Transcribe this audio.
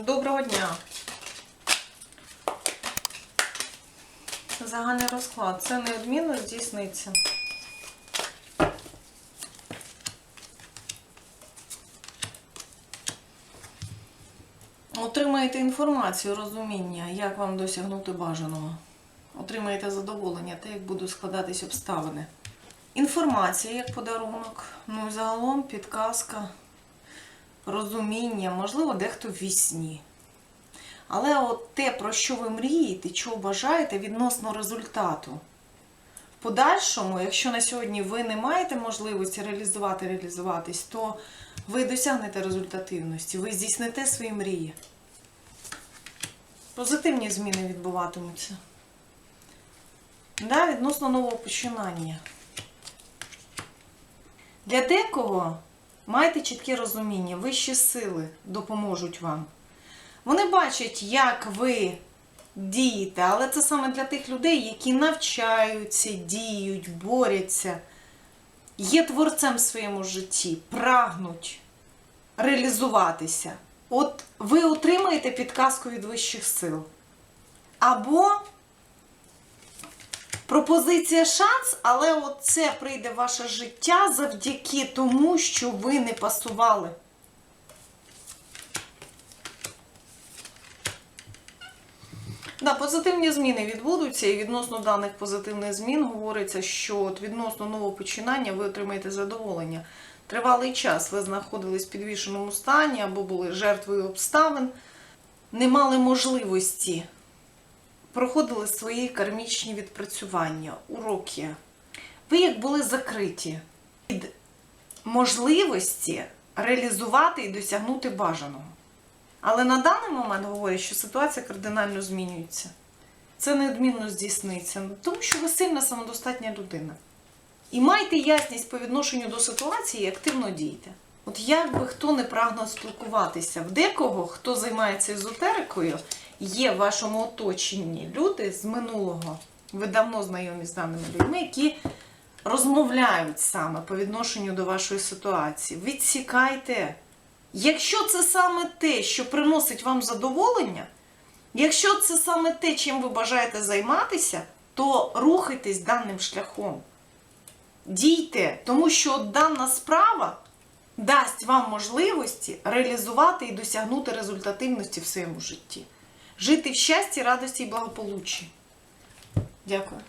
Доброго дня. Загальний розклад. Це неодмінно здійсниться. Отримаєте інформацію, розуміння, як вам досягнути бажаного. Отримаєте задоволення, те, як будуть складатись обставини. Інформація як подарунок. Ну і загалом підказка, розуміння, можливо, дехто в вісні. Але от те, про що ви мрієте, чого бажаєте відносно результату. В подальшому, якщо на сьогодні ви не маєте можливості реалізувати, реалізуватись, то ви досягнете результативності, ви здійсните свої мрії. Позитивні зміни відбуватимуться. Да, відносно нового починання. Для декого майте чітке розуміння, вищі сили допоможуть вам. Вони бачать, як ви дієте, але це саме для тих людей, які навчаються, діють, борються, є творцем в своєму житті, прагнуть реалізуватися. От ви отримаєте підказку від вищих сил. Або пропозиція шанс, але от це прийде в ваше життя завдяки тому, що ви не пасували. Да, позитивні зміни відбудуться, і відносно даних позитивних змін говориться, що от відносно нового починання ви отримаєте задоволення. Тривалий час ви знаходились в підвішеному стані або були жертвою обставин, не мали можливості, проходили свої кармічні відпрацювання, уроки. Ви як були закриті від можливості реалізувати і досягнути бажаного. Але на даний момент говорять, що ситуація кардинально змінюється. Це неодмінно здійсниться, тому що ви сильна самодостатня людина. І майте ясність по відношенню до ситуації і активно дійте. От як би хто не прагнув спілкуватися, в декого, хто займається езотерикою, є в вашому оточенні люди з минулого, ви давно знайомі з даними людьми, які розмовляють саме по відношенню до вашої ситуації. Відсікайте. Якщо це саме те, що приносить вам задоволення, якщо це саме те, чим ви бажаєте займатися, то рухайтесь даним шляхом. Дійте, тому що дана справа дасть вам можливості реалізувати і досягнути результативності в своєму житті. Жити в щасті, радості і благополуччі. Дякую.